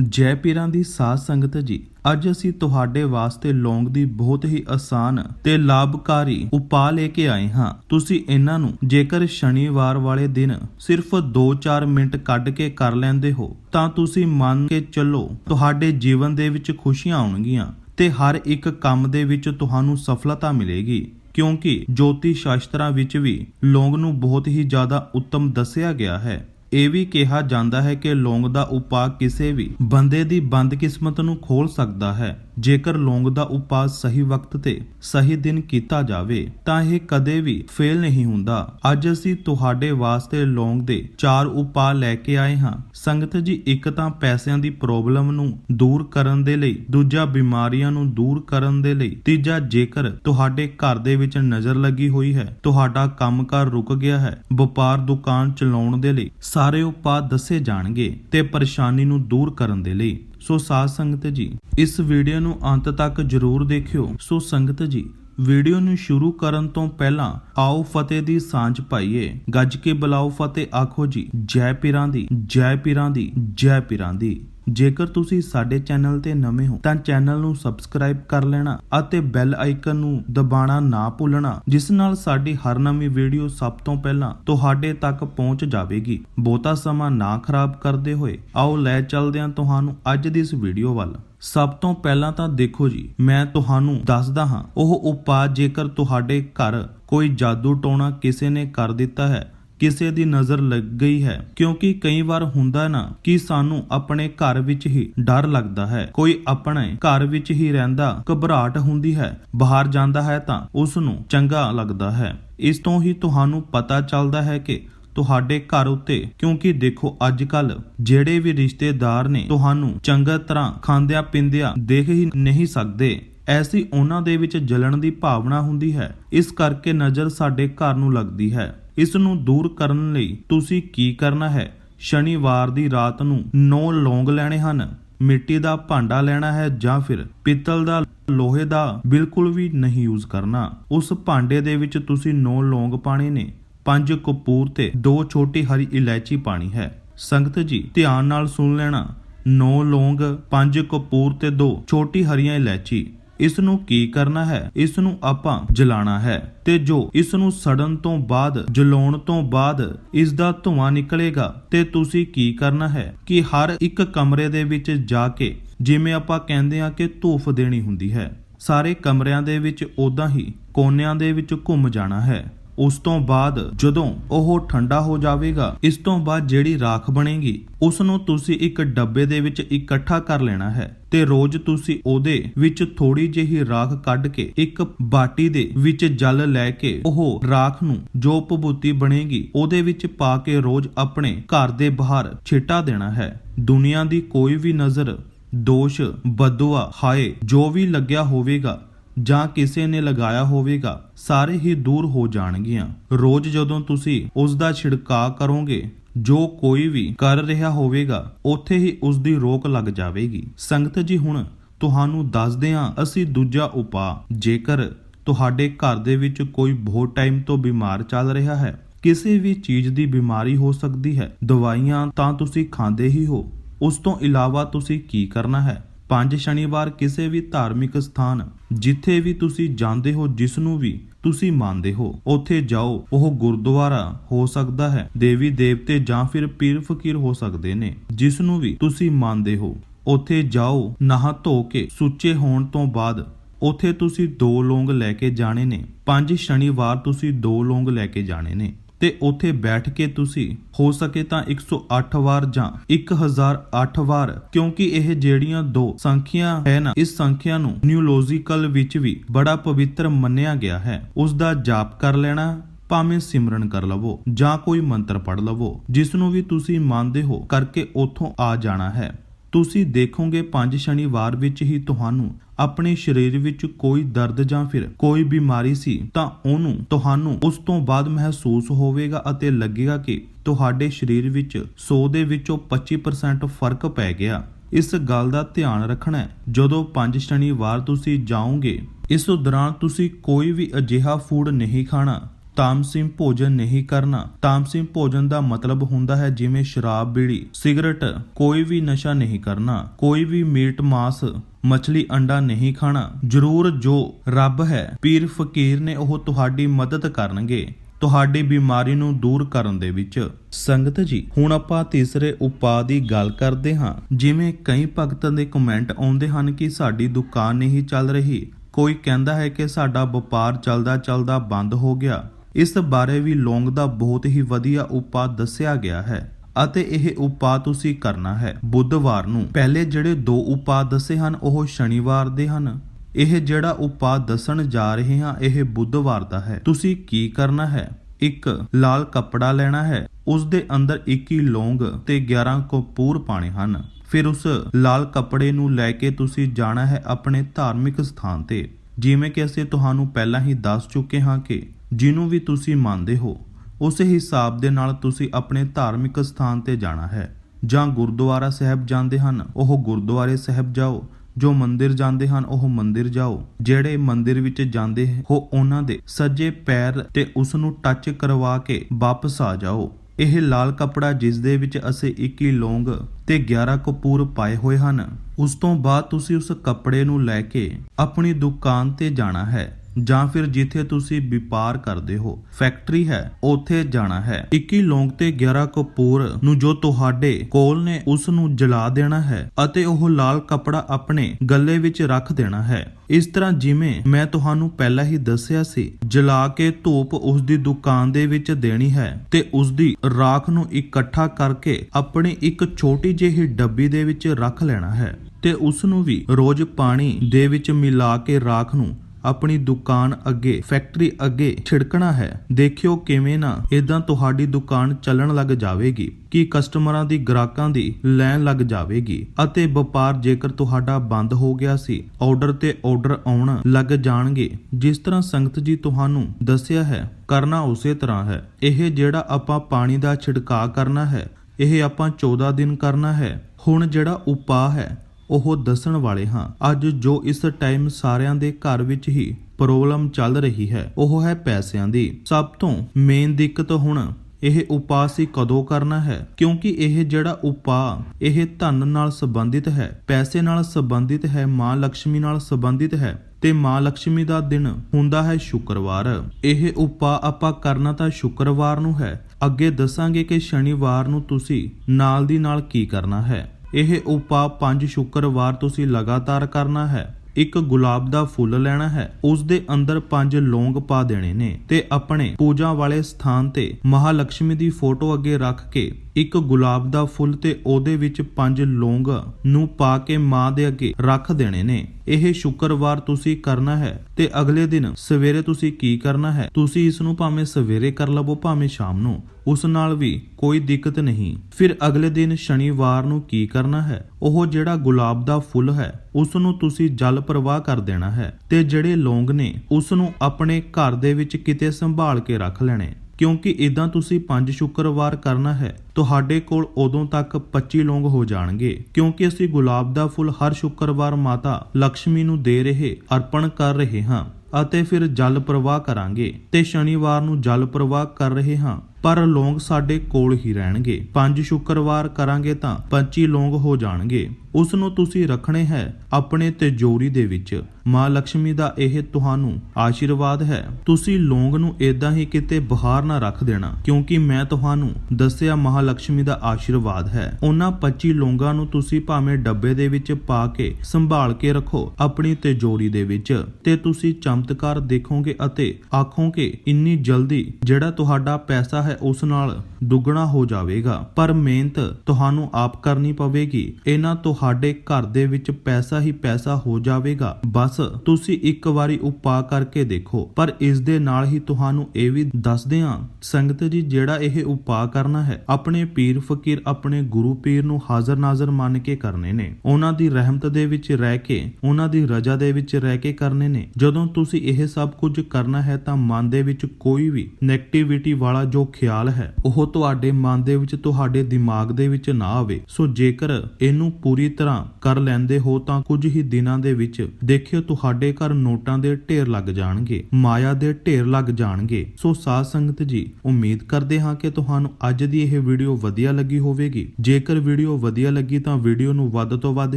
ਜੈ ਪੀਰਾਂ ਦੀ ਸਾਧ ਸੰਗਤ ਜੀ, ਅੱਜ ਅਸੀਂ ਤੁਹਾਡੇ ਵਾਸਤੇ ਲੌਂਗ ਦੀ ਬਹੁਤ ਹੀ ਆਸਾਨ ਤੇ ਲਾਭਕਾਰੀ ਉਪਾਅ ਲੈ ਕੇ ਆਏ ਹਾਂ। ਤੁਸੀਂ ਇਹਨਾਂ ਨੂੰ ਜੇਕਰ ਸ਼ਨੀਵਾਰ ਵਾਲੇ ਦਿਨ ਸਿਰਫ 2-4 ਮਿੰਟ ਕੱਢ ਕੇ ਕਰ ਲੈਂਦੇ ਹੋ, ਤਾਂ ਤੁਸੀਂ ਮੰਨ ਕੇ ਚੱਲੋ ਤੁਹਾਡੇ ਜੀਵਨ ਦੇ ਵਿੱਚ ਖੁਸ਼ੀਆਂ ਆਉਣਗੀਆਂ ਤੇ ਹਰ ਇੱਕ ਕੰਮ ਦੇ ਵਿੱਚ ਤੁਹਾਨੂੰ ਸਫਲਤਾ ਮਿਲੇਗੀ। ਕਿਉਂਕਿ ਜੋਤੀ ਸ਼ਾਸਤਰਾਂ ਵਿੱਚ ਵੀ ਲੌਂਗ ਨੂੰ ਬਹੁਤ ਹੀ ਜ਼ਿਆਦਾ ਉੱਤਮ ਦੱਸਿਆ ਗਿਆ ਹੈ। ਇਹ ਵੀ ਕਿਹਾ ਜਾਂਦਾ ਹੈ ਕਿ ਲੌਂਗ ਦਾ ਉਪਾਅ ਕਿਸੇ ਵੀ ਬੰਦੇ ਦੀ ਬੰਦ ਕਿਸਮਤ ਨੂੰ ਖੋਲ ਸਕਦਾ ਹੈ। ਜੇਕਰ ਲੌਂਗ ਦਾ ਉਪਾਅ ਸਹੀ ਵਕਤ ਤੇ ਸਹੀ ਦਿਨ ਕੀਤਾ ਜਾਵੇ, ਤਾਂ ਇਹ ਕਦੇ ਵੀ ਫੇਲ ਨਹੀਂ ਹੁੰਦਾ। ਅੱਜ ਅਸੀਂ ਤੁਹਾਡੇ ਵਾਸਤੇ ਲੌਂਗ ਦੇ ਚਾਰ ਉਪਾਅ ਲੈ ਕੇ ਆਏ ਹਾਂ। ਸੰਗਤ ਜੀ, ਇੱਕ ਤਾਂ ਪੈਸਿਆਂ ਦੀ ਪ੍ਰੋਬਲਮ ਨੂੰ ਦੂਰ ਕਰਨ ਦੇ ਲਈ, ਦੂਜਾ ਬਿਮਾਰੀਆਂ ਨੂੰ ਦੂਰ ਕਰਨ ਦੇ ਲਈ, ਤੀਜਾ ਜੇਕਰ ਤੁਹਾਡੇ ਘਰ ਦੇ ਵਿੱਚ ਨਜ਼ਰ ਲੱਗੀ ਹੋਈ ਹੈ, ਤੁਹਾਡਾ ਕੰਮਕਾਰ ਰੁਕ ਗਿਆ ਹੈ, ਵਪਾਰ ਦੁਕਾਨ ਚਲਾਉਣ ਦੇ ਲਈ ਸਾਰੇ ਉਪਾਅ ਦੱਸੇ ਜਾਣਗੇ ਤੇ ਪਰੇਸ਼ਾਨੀ ਨੂੰ ਦੂਰ ਕਰਨ ਦੇ ਲਈ। ਸੋ ਸਾਧ ਸੰਗਤ ਜੀ, ਇਸ ਵੀਡੀਓ ਨੂੰ ਅੰਤ ਤੱਕ ਜਰੂਰ ਦੇਖਿਓ। ਸੋ ਸੰਗਤ ਜੀ ਵੀਡੀਓ ਨੂੰ ਸ਼ੁਰੂ ਕਰਨ ਤੋਂ ਪਹਿਲਾਂ ਆਓ ਫਤਿਹ ਦੀ ਸਾਂਝ ਪਾਈਏ। ਗੱਜ ਕੇ ਬੁਲਾਓ ਫਤਿਹ, ਆਖੋ ਜੀ, ਜੈ ਪੀਰਾਂ ਦੀ, ਜੈ ਪੀਰਾਂ ਦੀ, ਜੈ ਪੀਰਾਂ ਦੀ। ਜੇਕਰ ਤੁਸੀਂ ਸਾਡੇ ਚੈਨਲ ਤੇ ਨਵੇਂ ਹੋ, ਤਾਂ ਚੈਨਲ ਨੂੰ ਸਬਸਕ੍ਰਾਈਬ ਕਰ ਲੈਣਾ ਅਤੇ ਬੈਲ ਆਈਕਨ ਨੂੰ ਦਬਾਉਣਾ ਨਾ ਭੁੱਲਣਾ, ਜਿਸ ਨਾਲ ਸਾਡੀ ਹਰ ਨਵੀਂ ਵੀਡੀਓ ਸਭ ਤੋਂ ਪਹਿਲਾਂ ਤੁਹਾਡੇ ਤੱਕ ਪਹੁੰਚ ਜਾਵੇਗੀ। ਬਹੁਤਾ ਸਮਾਂ ਨਾ ਖਰਾਬ ਕਰਦੇ ਹੋਏ, ਆਓ ਲੈ ਚੱਲਦੇ ਹਾਂ ਤੁਹਾਨੂੰ ਅੱਜ ਦੀ ਇਸ ਵੀਡੀਓ ਵੱਲ। ਸਭ ਤੋਂ ਪਹਿਲਾਂ ਤਾਂ ਦੇਖੋ ਜੀ, ਮੈਂ ਤੁਹਾਨੂੰ ਦੱਸਦਾ ਹਾਂ, ਉਹ ਉਪਾਅ ਜੇਕਰ ਤੁਹਾਡੇ ਘਰ ਕੋਈ ਜਾਦੂ ਟੋਣਾ ਕਿਸੇ ਨੇ ਕਰ ਦਿੱਤਾ ਹੈ ਕਿਸੇ ਦੀ ਨਜ਼ਰ ਲੱਗ ਗਈ ਹੈ। ਕਿਉਂਕਿ ਕਈ ਵਾਰ ਹੁੰਦਾ ਨਾ ਕਿ ਸਾਨੂੰ ਆਪਣੇ ਘਰ ਵਿੱਚ ਹੀ ਡਰ ਲੱਗਦਾ ਹੈ। ਕੋਈ ਆਪਣੇ ਘਰ ਵਿੱਚ ਹੀ ਰਹਿੰਦਾ ਘਬਰਾਹਟ ਹੁੰਦੀ ਹੈ। ਬਾਹਰ ਜਾਂਦਾ ਹੈ ਤਾਂ ਉਸ ਨੂੰ ਚੰਗਾ ਲੱਗਦਾ ਹੈ। ਇਸ ਤੋਂ ਹੀ ਤੁਹਾਨੂੰ ਪਤਾ ਚੱਲਦਾ ਹੈ ਕਿ ਤੁਹਾਡੇ ਘਰ ਉੱਤੇ, ਕਿਉਂਕਿ ਦੇਖੋ ਅੱਜ ਕੱਲ ਜਿਹੜੇ ਵੀ ਰਿਸ਼ਤੇਦਾਰ ਨੇ, ਤੁਹਾਨੂੰ ਚੰਗਾ ਤਰ੍ਹਾਂ ਖਾਂਦਿਆਂ ਪਿੰਦਿਆਂ ਦੇਖ ਹੀ ਨਹੀਂ ਸਕਦੇ। ਐਸੀ ਉਹਨਾਂ ਦੇ ਵਿੱਚ ਜਲਣ ਦੀ ਭਾਵਨਾ ਹੁੰਦੀ ਹੈ। ਇਸ ਕਰਕੇ ਨਜ਼ਰ ਸਾਡੇ ਘਰ ਨੂੰ ਲੱਗਦੀ ਹੈ। ਇਸ ਨੂੰ ਦੂਰ ਕਰਨ ਲਈ ਤੁਸੀਂ ਕੀ ਕਰਨਾ ਹੈ? ਸ਼ਨੀਵਾਰ ਦੀ ਰਾਤ ਨੂੰ 9 ਲੌਂਗ ਲੈਣੇ ਹਨ। ਮਿੱਟੀ ਦਾ ਭਾਂਡਾ ਲੈਣਾ ਹੈ ਜਾਂ ਫਿਰ ਪਿੱਤਲ ਦਾ ਲੋਹੇ ਦਾ ਬਿਲਕੁਲ ਵੀ ਨਹੀਂ ਯੂਜ਼ ਕਰਨਾ। ਉਸ ਭਾਂਡੇ ਦੇ ਵਿੱਚ ਤੁਸੀਂ 9 ਲੌਂਗ ਪਾਣੇ ਨੇ। ਪੰਜ ਕਪੂਰ ਤੇ ਦੋ ਛੋਟੀ ਹਰੀ ਇਲਾਇਚੀ ਪਾਣੀ ਹੈ। ਸੰਗਤ ਜੀ, ਧਿਆਨ ਨਾਲ ਸੁਣ ਲੈਣਾ। 9 ਲੌਂਗ, ਪੰਜ ਕਪੂਰ ਤੇ ਦੋ ਛੋਟੀ ਹਰੀਆਂ ਇਲਾਇਚੀ। ਇਸ ਨੂੰ ਕੀ ਕਰਨਾ ਹੈ? ਇਸ ਨੂੰ ਆਪਾਂ ਜਲਾਣਾ ਹੈ। ਤੇ ਜੋ ਇਸ ਨੂੰ ਸੜਨ ਤੋਂ ਬਾਅਦ, ਜਲਾਉਣ ਤੋਂ ਬਾਅਦ ਇਸ ਦਾ ਧੂਆਂ ਨਿਕਲੇਗਾ, ਤੇ ਤੁਸੀਂ ਕੀ ਕਰਨਾ ਹੈ? ਕਿ ਹਰ ਇੱਕ ਕਮਰੇ ਦੇ ਵਿੱਚ ਜਾ ਕੇ, ਜਿਵੇਂ ਆਪਾਂ ਕਹਿੰਦੇ ਆ ਕਿ ਧੂਫ ਦੇਣੀ ਹੁੰਦੀ ਹੈ, ਸਾਰੇ ਕਮਰਿਆਂ ਦੇ ਵਿੱਚ ਉਦਾਂ ਹੀ ਕੋਨਿਆਂ ਦੇ ਵਿੱਚ ਘੁੰਮ ਜਾਣਾ ਹੈ। ਉਸ ਤੋਂ ਬਾਅਦ ਜਦੋਂ ਉਹ ਠੰਡਾ ਹੋ ਜਾਵੇਗਾ, ਇਸ ਤੋਂ ਬਾਅਦ ਜਿਹੜੀ ਰਾਖ ਬਣੇਗੀ ਉਸ ਨੂੰ ਤੁਸੀਂ ਇੱਕ ਡੱਬੇ ਦੇ ਵਿੱਚ ਇਕੱਠਾ ਕਰ ਲੈਣਾ ਹੈ। ਤੇ ਰੋਜ਼ ਤੁਸੀਂ ਉਹਦੇ ਵਿੱਚ ਥੋੜੀ ਜਿਹੀ ਰਾਖ ਕੱਢ ਕੇ ਇੱਕ ਬਾਟੀ ਦੇ ਵਿੱਚ ਜਲ ਲੈ ਕੇ ਉਹ ਰਾਖ ਨੂੰ ਜੋ ਭਬੂਤੀ ਬਣੇਗੀ, ਉਹਦੇ ਵਿੱਚ ਪਾ ਕੇ ਰੋਜ਼ ਆਪਣੇ ਘਰ ਦੇ ਬਾਹਰ ਛਿੱਟਾ ਦੇਣਾ ਹੈ। ਦੁਨੀਆ ਦੀ ਕੋਈ ਵੀ ਨਜ਼ਰ, ਦੋਸ਼, ਬਦਦੁਆ, ਹਾਏ, ਜੋ ਵੀ ਲੱਗਿਆ ਹੋਵੇਗਾ ਜਾਂ ਕਿਸੇ ਨੇ ਲਗਾਇਆ ਹੋਵੇਗਾ, ਸਾਰੇ ਹੀ ਦੂਰ ਹੋ ਜਾਣਗੀਆਂ। ਰੋਜ਼ ਜਦੋਂ ਤੁਸੀਂ ਉਸ ਦਾ ਛਿੜਕਾਅ ਕਰੋਗੇ ਜੋ ਕੋਈ ਵੀ ਕਰ ਰਿਹਾ ਹੋਵੇਗਾ, ਉੱਥੇ ਹੀ ਉਸ ਦੀ ਰੋਕ ਲੱਗ ਜਾਵੇਗੀ। ਸੰਗਤ ਜੀ, ਹੁਣ ਤੁਹਾਨੂੰ ਦੱਸਦੇ ਹਾਂ, ਅਸੀਂ ਦੂਜਾ ਉਪਾਅ। ਜੇਕਰ ਤੁਹਾਡੇ ਘਰ ਦੇ ਵਿੱਚ ਕੋਈ ਬਹੁਤ ਟਾਈਮ ਤੋਂ ਬਿਮਾਰ ਚੱਲ ਰਿਹਾ ਹੈ, ਕਿਸੇ ਵੀ ਚੀਜ਼ ਦੀ ਬਿਮਾਰੀ ਹੋ ਸਕਦੀ ਹੈ। ਦਵਾਈਆਂ ਤਾਂ ਤੁਸੀਂ ਖਾਂਦੇ ਹੀ ਹੋ। ਉਸ ਤੋਂ ਇਲਾਵਾ ਤੁਸੀਂ ਕੀ ਕਰਨਾ ਹੈ? ਪੰਜ ਸ਼ਨੀਵਾਰ ਕਿਸੇ ਵੀ ਧਾਰਮਿਕ ਸਥਾਨ, ਜਿੱਥੇ ਵੀ ਤੁਸੀਂ ਜਾਂਦੇ ਹੋ, ਜਿਸ ਨੂੰ ਵੀ ਤੁਸੀਂ ਮੰਨਦੇ ਹੋ, ਉੱਥੇ ਜਾਓ, ਉਹ ਗੁਰਦੁਆਰਾ ਹੋ ਸਕਦਾ ਹੈ, ਦੇਵੀ ਦੇਵਤੇ ਜਾਂ ਫਿਰ ਪੀਰ ਫਕੀਰ ਹੋ ਸਕਦੇ ਨੇ, ਜਿਸ ਨੂੰ ਵੀ ਤੁਸੀਂ ਮੰਨਦੇ ਹੋ। ਉੱਥੇ ਜਾਓ, ਨਹਾ ਧੋ ਕੇ ਸੁੱਚੇ ਹੋਣ ਤੋਂ ਬਾਅਦ, ਉੱਥੇ ਤੁਸੀਂ ਦੋ ਲੌਂਗ ਲੈ ਕੇ ਜਾਣੇ ਨੇ, ਪੰਜ ਸ਼ਨੀਵਾਰ ਤੁਸੀਂ ਦੋ ਲੌਂਗ ਲੈ ਕੇ ਜਾਣੇ ਨੇ। ਤੇ ਉੱਥੇ ਬੈਠ ਕੇ ਤੁਸੀਂ ਹੋ ਸਕੇ ਤਾਂ 108 ਵਾਰ ਜਾਂ 1008 ਵਾਰ, ਕਿਉਂਕਿ ਇਹ ਜਿਹੜੀਆਂ ਦੋ ਸੰਖਿਆ ਹੈ ਨਾ, ਇਸ ਸੰਖਿਆ ਨੂੰ ਨਿਊਲੋਜੀਕਲ ਵਿੱਚ ਵੀ ਬੜਾ ਪਵਿੱਤਰ ਮੰਨਿਆ ਗਿਆ ਹੈ। ਉਸ ਦਾ ਜਾਪ ਕਰ ਲੈਣਾ, ਭਾਵੇਂ ਸਿਮਰਨ ਕਰ ਲਵੋ, ਜਾਂ ਕੋਈ ਮੰਤਰ ਪੜ੍ਹ ਲਵੋ ਜਿਸ ਨੂੰ ਵੀ ਤੁਸੀਂ ਮੰਨਦੇ ਹੋ, ਕਰਕੇ ਉੱਥੋਂ ਆ ਜਾਣਾ ਹੈ। ਤੁਸੀਂ ਦੇਖੋਗੇ ਪੰਜ ਸ਼ਨੀਵਾਰ ਵਿੱਚ ਹੀ ਤੁਹਾਨੂੰ ਆਪਣੇ ਸਰੀਰ ਵਿੱਚ ਕੋਈ ਦਰਦ ਜਾਂ ਫਿਰ ਕੋਈ ਬਿਮਾਰੀ ਸੀ ਤਾਂ ਉਹਨੂੰ ਤੁਹਾਨੂੰ ਉਸ ਤੋਂ ਬਾਅਦ ਮਹਿਸੂਸ ਹੋਵੇਗਾ ਅਤੇ ਲੱਗੇਗਾ ਕਿ ਤੁਹਾਡੇ ਸਰੀਰ ਵਿੱਚ 100 ਦੇ ਵਿੱਚੋਂ 25% ਫ਼ਰਕ ਪੈ ਗਿਆ। ਇਸ ਗੱਲ ਦਾ ਧਿਆਨ ਰੱਖਣਾ ਜਦੋਂ ਪੰਜ ਸ਼ਨੀਵਾਰ ਤੁਸੀਂ ਜਾਓਗੇ, ਇਸ ਦੌਰਾਨ ਤੁਸੀਂ ਕੋਈ ਵੀ ਅਜਿਹਾ ਫੂਡ ਨਹੀਂ ਖਾਣਾ। ਤਾਮਸਿਕ ਭੋਜਨ ਨਹੀਂ ਕਰਨਾ। ਤਾਮਸਿਕ ਭੋਜਨ ਦਾ ਮਤਲਬ ਹੁੰਦਾ ਹੈ ਜਿਵੇਂ ਸ਼ਰਾਬ, ਬੀੜੀ, ਸਿਗਰਟ, ਕੋਈ ਵੀ ਨਸ਼ਾ ਨਹੀਂ ਕਰਨਾ, ਕੋਈ ਵੀ ਮੀਟ, ਮਾਸ, ਮਛਲੀ, ਅੰਡਾ ਨਹੀਂ ਖਾਣਾ। ਜ਼ਰੂਰ ਜੋ ਰੱਬ ਹੈ, ਪੀਰ ਫਕੀਰ ਨੇ ਉਹ ਤੁਹਾਡੀ ਮਦਦ ਕਰਨਗੇ, ਤੁਹਾਡੀ ਬਿਮਾਰੀ ਨੂੰ ਦੂਰ ਕਰਨ ਦੇ ਵਿੱਚ। ਸੰਗਤ ਜੀ, ਹੁਣ ਆਪਾਂ ਤੀਸਰੇ ਉਪਾਅ ਦੀ ਗੱਲ ਕਰਦੇ ਹਾਂ। ਜਿਵੇਂ ਕਈ ਭਗਤਾਂ ਦੇ ਕਮੈਂਟ ਆਉਂਦੇ ਹਨ ਕਿ ਸਾਡੀ ਦੁਕਾਨ ਨਹੀਂ ਚੱਲ ਰਹੀ। ਕੋਈ ਕਹਿੰਦਾ ਹੈ ਕਿ ਸਾਡਾ ਵਪਾਰ ਚੱਲਦਾ ਚੱਲਦਾ ਬੰਦ ਹੋ ਗਿਆ। ਇਸ ਬਾਰੇ ਵੀ ਲੌਂਗ ਦਾ ਬਹੁਤ ਹੀ ਵਧੀਆ ਉਪਾਅ ਦੱਸਿਆ ਗਿਆ ਹੈ ਅਤੇ ਇਹ ਉਪਾਅ ਤੁਸੀਂ ਕਰਨਾ ਹੈ। ਬੁੱਧਵਾਰ ਨੂੰ ਪਹਿਲੇ ਜਿਹੜੇ ਦੋ ਉਪਾਅ ਦੱਸੇ ਹਨ, ਉਹ ਸ਼ਨੀਵਾਰ ਦੇ ਹਨ। ਇਹ ਜਿਹੜਾ ਉਪਾਅ ਦੱਸਣ ਜਾ ਰਹੇ ਹਾਂ, ਇਹ ਬੁੱਧਵਾਰ ਦਾ ਹੈ। ਤੁਸੀਂ ਕੀ ਕਰਨਾ ਹੈ? ਇੱਕ, ਲਾਲ ਕੱਪੜਾ ਲੈਣਾ ਹੈ। ਉਸ ਦੇ ਅੰਦਰ 21 ਲੌਂਗ ਤੇ 11 ਕਪੂਰ ਪਾਣੇ ਹਨ। ਫਿਰ ਉਸ ਲਾਲ ਕੱਪੜੇ ਨੂੰ ਲੈ ਕੇ ਤੁਸੀਂ ਜਾਣਾ ਹੈ ਆਪਣੇ ਧਾਰਮਿਕ ਸਥਾਨ ਤੇ। ਜਿਵੇਂ ਕਿ ਅਸੀਂ ਤੁਹਾਨੂੰ ਪਹਿਲਾਂ ਹੀ ਦੱਸ ਚੁੱਕੇ ਹਾਂ ਕਿ ਜਿਹਨੂੰ ਵੀ ਤੁਸੀਂ ਮੰਨਦੇ ਹੋ, ਉਸੇ ਹਿਸਾਬ ਦੇ ਨਾਲ ਤੁਸੀਂ ਆਪਣੇ ਧਾਰਮਿਕ ਸਥਾਨ ਤੇ ਜਾਣਾ ਹੈ। ਜਾਂ ਗੁਰਦੁਆਰਾ ਸਾਹਿਬ ਜਾਂਦੇ ਹਨ, ਉਹ ਗੁਰਦੁਆਰੇ ਸਾਹਿਬ ਜਾਓ। ਜੋ ਮੰਦਿਰ ਜਾਂਦੇ ਹਨ, ਉਹ ਮੰਦਿਰ ਜਾਓ। ਜਿਹੜੇ ਮੰਦਿਰ ਵਿੱਚ ਜਾਂਦੇ ਹੋ, ਉਹਨਾਂ ਦੇ ਸੱਜੇ ਪੈਰ ਤੇ ਉਸ ਨੂੰ ਟੱਚ ਕਰਵਾ ਕੇ ਵਾਪਸ ਆ ਜਾਓ। ਇਹ ਲਾਲ ਕਪੜਾ ਜਿਸ ਦੇ ਵਿੱਚ ਅਸੀਂ 21 ਲੌਂਗ ਤੇ 11 ਕਪੂਰ ਪਾਏ ਹੋਏ ਹਨ, ਉਸ ਤੋਂ ਬਾਅਦ ਤੁਸੀਂ ਉਸ ਕੱਪੜੇ ਨੂੰ ਲੈ ਕੇ ਆਪਣੀ ਦੁਕਾਨ ਤੇ ਜਾਣਾ ਹੈ। ਜਾਂ ਫਿਰ ਜਿੱਥੇ ਤੁਸੀਂ ਵਪਾਰ ਕਰਦੇ ਹੋ। ਫੈਕਟਰੀ ਹੈ, ਉੱਥੇ ਜਾਣਾ ਹੈ। 21 ਲੌਂਗ ਤੇ 11 ਕਪੂਰ ਨੂੰ ਜੋ ਤੁਹਾਡੇ ਕੋਲ ਨੇ, ਉਸ ਨੂੰ ਜਲਾ ਦੇਣਾ ਹੈ ਅਤੇ ਉਹ ਲਾਲ ਕਪੜਾ ਆਪਣੇ ਗੱਲੇ ਵਿੱਚ ਰੱਖ ਦੇਣਾ ਹੈ। ਇਸ ਤਰ੍ਹਾਂ ਜਿਵੇਂ ਮੈਂ ਤੁਹਾਨੂੰ ਪਹਿਲਾਂ ਹੀ ਦੱਸਿਆ ਸੀ, ਜਲਾ ਕੇ ਧੂਪ ਉਸ ਦੀ ਦੁਕਾਨ ਦੇ ਵਿੱਚ ਦੇਣੀ ਹੈ ਤੇ ਉਸ ਦੀ ਰਾਖ ਨੂੰ ਇਕੱਠਾ ਕਰਕੇ ਆਪਣੀ ਇੱਕ ਛੋਟੀ ਜਿਹੀ ਡੱਬੀ ਦੇ ਵਿੱਚ ਰੱਖ ਲੈਣਾ ਹੈ ਤੇ ਉਸ ਨੂੰ ਵੀ ਰੋਜ਼ ਪਾਣੀ ਦੇ ਵਿੱਚ ਮਿਲਾ ਕੇ ਰਾਖ ਨੂੰ ਆਪਣੀ ਦੁਕਾਨ ਅੱਗੇ, ਫੈਕਟਰੀ ਅੱਗੇ ਛਿੜਕਣਾ ਹੈ। ਦੇਖਿਓ ਕਿਵੇਂ ਨਾ ਇਦਾਂ ਤੁਹਾਡੀ ਦੁਕਾਨ ਚੱਲਣ ਲੱਗ ਜਾਵੇਗੀ, ਕਿ ਕਸਟਮਰਾਂ ਦੀ, ਗ੍ਰਾਹਕਾਂ ਦੀ ਲਾਈਨ ਲੱਗ ਜਾਵੇਗੀ ਅਤੇ ਵਪਾਰ ਜੇਕਰ ਤੁਹਾਡਾ ਬੰਦ ਹੋ ਗਿਆ ਸੀ, ਆਰਡਰ ਤੇ ਆਰਡਰ ਆਉਣ ਲੱਗ ਜਾਣਗੇ। ਜਿਸ ਤਰ੍ਹਾਂ ਸੰਗਤ ਜੀ ਤੁਹਾਨੂੰ ਦੱਸਿਆ ਹੈ, ਕਰਨਾ ਉਸੇ ਤਰ੍ਹਾਂ ਹੈ। ਇਹ ਜਿਹੜਾ ਆਪਾਂ ਪਾਣੀ ਦਾ ਛਿੜਕਾਅ ਕਰਨਾ ਹੈ, ਇਹ ਆਪਾਂ 14 ਦਿਨ ਕਰਨਾ ਹੈ, ਹੁਣ ਜਿਹੜਾ ਉਪਾਅ ਹੈ ਉਹ ਦੱਸਣ ਵਾਲੇ ਹਾਂ। ਅੱਜ ਜੋ ਇਸ ਟਾਈਮ ਸਾਰਿਆਂ ਦੇ ਘਰ ਵਿੱਚ ਹੀ ਪ੍ਰੋਬਲਮ ਚੱਲ ਰਹੀ ਹੈ, ਉਹ ਹੈ ਪੈਸਿਆਂ ਦੀ। ਸਭ ਤੋਂ ਮੇਨ ਦਿੱਕਤ ਹੁਣ ਇਹ ਉਪਾਅ ਸੀ ਕਦੋਂ ਕਰਨਾ ਹੈ? ਕਿਉਂਕਿ ਇਹ ਜਿਹੜਾ ਉਪਾਅ, ਇਹ ਧਨ ਨਾਲ ਸੰਬੰਧਿਤ ਹੈ, ਪੈਸੇ ਨਾਲ ਸੰਬੰਧਿਤ ਹੈ, ਮਾਂ ਲక్ష్ਮੀ ਨਾਲ ਸੰਬੰਧਿਤ ਹੈ, ਤੇ ਮਾਂ ਲక్ష్ਮੀ ਦਾ ਦਿਨ ਹੁੰਦਾ ਹੈ ਸ਼ੁੱਕਰਵਾਰ। ਇਹ ਉਪਾ ਆਪਾਂ ਕਰਨਾ ਤਾਂ ਸ਼ੁੱਕਰਵਾਰ ਨੂੰ ਹੈ। ਅੱਗੇ ਦੱਸਾਂਗੇ ਕਿ ਸ਼ਨੀਵਾਰ ਨੂੰ ਤੁਸੀਂ ਨਾਲ ਦੀ ਨਾਲ ਕੀ ਕਰਨਾ ਹੈ। ਇਹ ਉਪਾਅ ਪੰਜ ਸ਼ੁੱਕਰਵਾਰ ਤੁਸੀਂ ਲਗਾਤਾਰ ਕਰਨਾ ਹੈ। ਇੱਕ ਗੁਲਾਬ ਦਾ ਫੁੱਲ ਲੈਣਾ ਹੈ। ਉਸ ਦੇ ਅੰਦਰ ਪੰਜ ਲੌਂਗ ਪਾ ਦੇਣੇ ਨੇ ਤੇ ਆਪਣੇ ਪੂਜਾ ਵਾਲੇ ਸਥਾਨ ਤੇ ਮਹਾਲక్ష్ਮੀ ਦੀ ਫੋਟੋ ਅੱਗੇ ਰੱਖ ਕੇ ਇੱਕ ਗੁਲਾਬ ਦਾ ਫੁੱਲ ਤੇ ਉਹਦੇ ਵਿੱਚ ਪੰਜ ਲੌਂਗ ਨੂੰ ਪਾ ਕੇ ਮਾਂ ਦੇ ਅੱਗੇ ਰੱਖ ਦੇਣੇ ਨੇ। ਇਹ ਸ਼ੁੱਕਰਵਾਰ ਤੁਸੀਂ ਕਰਨਾ ਹੈ ਤੇ ਅਗਲੇ ਦਿਨ ਸਵੇਰੇ ਤੁਸੀਂ ਕੀ ਕਰਨਾ ਹੈ? ਤੁਸੀਂ ਇਸ ਨੂੰ ਭਾਵੇਂ ਸਵੇਰੇ ਕਰ ਲਵੋ, ਭਾਵੇਂ ਸ਼ਾਮ ਨੂੰ। ਉਸ ਨਾਲ ਵੀ ਕੋਈ ਦਿੱਕਤ ਨਹੀਂ। ਫਿਰ ਅਗਲੇ ਦਿਨ ਸ਼ਨੀਵਾਰ ਨੂੰ ਕੀ ਕਰਨਾ ਹੈ? ਉਹ ਜਿਹੜਾ ਗੁਲਾਬ ਦਾ ਫੁੱਲ ਹੈ, ਉਸ ਨੂੰ ਤੁਸੀਂ ਜਲ ਪ੍ਰਵਾਹ ਕਰ ਦੇਣਾ ਹੈ ਤੇ ਜਿਹੜੇ ਲੌਂਗ ਨੇ, ਉਸ ਨੂੰ ਆਪਣੇ ਘਰ ਦੇ ਵਿੱਚ ਕਿਤੇ ਸੰਭਾਲ ਕੇ ਰੱਖ ਲੈਣੇ। ਕਿਉਂਕਿ ਇਦਾਂ ਤੁਸੀਂ ਪੰਜ ਸ਼ੁੱਕਰਵਾਰ ਕਰਨਾ ਹੈ, ਤੁਹਾਡੇ ਕੋਲ ਉਦੋਂ ਤੱਕ 25 ਲੌਂਗ ਹੋ ਜਾਣਗੇ। ਕਿਉਂਕਿ ਅਸੀਂ ਗੁਲਾਬ ਦਾ ਫੁੱਲ ਹਰ ਸ਼ੁੱਕਰਵਾਰ ਮਾਤਾ ਲక్ష్ਮੀ ਨੂੰ ਦੇ ਰਹੇ, ਅਰਪਣ ਕਰ ਰਹੇ ਹਾਂ ਅਤੇ ਫਿਰ ਜਲ ਪ੍ਰਵਾਹ ਕਰਾਂਗੇ ਤੇ ਸ਼ਨੀਵਾਰ ਨੂੰ ਜਲ ਪ੍ਰਵਾਹ ਕਰ ਰਹੇ ਹਾਂ। ਪਰ ਲੌਂਗ ਸਾਡੇ ਕੋਲ ਹੀ ਰਹਿਣਗੇ। ਪੰਜ ਸ਼ੁੱਕਰਵਾਰ ਕਰਾਂਗੇ ਤਾਂ 25 ਲੌਂਗ ਹੋ ਜਾਣਗੇ। ਉਸ ਨੂੰ ਤੁਸੀਂ ਰੱਖਣੇ ਹੈ ਆਪਣੇ ਤਿਜੋਰੀ ਦੇ ਵਿੱਚ। ਮਾਂ ਲక్ష్ਮੀ ਦਾ ਇਹ ਤੁਹਾਨੂੰ ਆਸ਼ੀਰਵਾਦ ਹੈ। ਤੁਸੀਂ ਲੌਂਗ ਨੂੰ ਇਦਾਂ ਹੀ ਕਿਤੇ ਬਾਹਰ ਨਾ ਰੱਖ ਦੇਣਾ, ਕਿਉਂਕਿ ਮੈਂ ਤੁਹਾਨੂੰ ਦੱਸਿਆ ਮਹਾ ਲక్ష్ਮੀ ਦਾ ਆਸ਼ੀਰਵਾਦ ਹੈ। ਉਹਨਾਂ 25 ਲੌਂਗਾਂ ਨੂੰ ਤੁਸੀਂ ਭਾਵੇਂ ਡੱਬੇ ਦੇ ਵਿੱਚ ਪਾ ਕੇ ਸੰਭਾਲ ਕੇ ਰੱਖੋ ਆਪਣੀ ਤਿਜੋਰੀ ਦੇ ਵਿੱਚ। ਤੇ ਤੁਸੀਂ ਚਮਤਕਾਰ ਦੇਖੋਗੇ ਅਤੇ ਆਖੋਗੇ, ਇੰਨੀ ਜਲਦੀ ਜਿਹੜਾ ਤੁਹਾਡਾ ਪੈਸਾ ਹੈ ਉਸ ਨਾਲ ਦੁੱਗਣਾ ਹੋ ਜਾਵੇਗਾ। ਪਰ ਮਿਹਨਤ ਤੁਹਾਨੂੰ ਆਪ ਕਰਨੀ ਪਵੇਗੀ। ਇਹਨਾਂ ਤੁਹਾਡੇ ਘਰ ਦੇ ਵਿੱਚ ਪੈਸਾ ਹੀ ਪੈਸਾ ਹੋ ਜਾਵੇਗਾ। ਬਸ ਤੁਸੀਂ ਇੱਕ ਵਾਰੀ ਉਪਾਅ ਕਰਕੇ ਦੇਖੋ। ਪਰ ਇਸ ਦੇ ਨਾਲ ਹੀ ਤੁਹਾਨੂੰ ਇਹ ਵੀ ਦੱਸਦੇ ਹਾਂ, ਸੰਗਤ ਜੀ, ਜਿਹੜਾ ਇਹ ਉਪਾਅ ਕਰਨਾ ਹੈ, ਆਪਣੇ ਪੀਰ ਫਕੀਰ ਆਪਣੇ ਗੁਰੂ ਪੀਰ ਨੂੰ ਹਾਜ਼ਰ ਨਾਜ਼ਰ ਮੰਨ ਕੇ ਕਰਨੇ ਨੇ। ਉਹਨਾਂ ਦੀ ਰਹਿਮਤ ਦੇ ਵਿੱਚ ਰਹਿ ਕੇ, ਉਹਨਾਂ ਦੀ ਰਜ਼ਾ ਦੇ ਵਿੱਚ ਰਹਿ ਕੇ ਕਰਨੇ ਨੇ। ਜਦੋਂ ਤੁਸੀਂ ਇਹ ਸਭ ਕੁਝ ਕਰਨਾ ਹੈ ਤਾਂ ਮਨ ਦੇ ਵਿੱਚ ਕੋਈ ਵੀ 네ਗੇਟਿਵਿਟੀ ਵਾਲਾ ਜੋ ਖਿਆਲ ਹੈ। ਉਹ ਤੁਹਾਡੇ ਮਨ ਦੇ ਵਿੱਚ ਤੁਹਾਡੇ ਦਿਮਾਗ ਦੇ ਵਿੱਚ ਨਾ ਆਵੇ। ਸੋ ਜੇਕਰ ਇਹਨੂੰ ਪੂਰੀ ਤਰ੍ਹਾਂ ਕਰ ਲੈਂਦੇ ਹੋ ਤਾਂ ਕੁਝ ਹੀ ਦਿਨਾਂ ਦੇ ਵਿੱਚ ਦੇਖਿਓ ਤੁਹਾਡੇ ਘਰ ਨੋਟਾਂ ਦੇ ਢੇਰ ਲੱਗ ਜਾਣਗੇ, ਮਾਇਆ ਦੇ ਢੇਰ ਲੱਗ ਜਾਣਗੇ। ਸੋ ਸਾਧ ਸੰਗਤ ਜੀ, ਉਮੀਦ ਕਰਦੇ ਹਾਂ ਕਿ ਤੁਹਾਨੂੰ ਅੱਜ ਦੀ ਇਹ ਵੀਡੀਓ ਵਧੀਆ ਲੱਗੀ ਹੋਵੇਗੀ। ਜੇਕਰ ਵੀਡੀਓ ਵਧੀਆ ਲੱਗੀ ਤਾਂ ਵੀਡੀਓ ਨੂੰ ਵੱਧ ਤੋਂ ਵੱਧ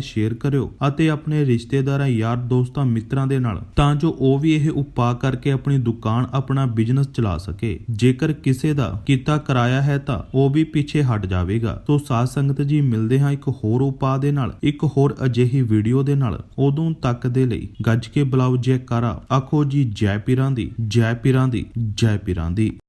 ਸ਼ੇਅਰ ਕਰਿਓ ਅਤੇ ਆਪਣੇ ਰਿਸ਼ਤੇਦਾਰਾਂ, ਯਾਰ ਦੋਸਤਾਂ, ਮਿੱਤਰਾਂ ਦੇ ਨਾਲ ਤਾਂ ਜੋ ਉਹ ਵੀ ਇਹ ਉਪਾਅ ਕਰਕੇ ਆਪਣੀ ਦੁਕਾਨ, ਆਪਣਾ ਬਿਜ਼ਨਸ ਚਲਾ ਸਕੇ। ਜੇਕਰ ਕਿਸੇ ਦਾ ਕੀਤਾ ਕਰਾਇਆ ਹੈ ਤਾਂ ਉਹ ਵੀ ਪਿੱਛੇ ਹਟ ਜਾਵੇਗਾ। ਸੋ ਸਾਧ ਸੰਗਤ ਜੀ, ਮਿਲਦੇ ਹਾਂ ਇੱਕ ਹੋਰ ਉਪਾਅ ਦੇ ਨਾਲ, ਇੱਕ ਹੋਰ ਅਜਿਹੀ ਵੀਡੀਓ ਦੇ ਨਾਲ ਉਦੋਂ ਤੱਕ ਦੇ ਲਈ। ਗੱਜ ਕੇ ਬੁਲਾਓ ਜੈਕਾਰਾ। ਆਖੋ ਜੀ, ਜੈ ਪੀਰਾਂ ਦੀ, ਜੈ ਪੀਰਾਂ ਦੀ, ਜੈ ਪੀਰਾਂ ਦੀ।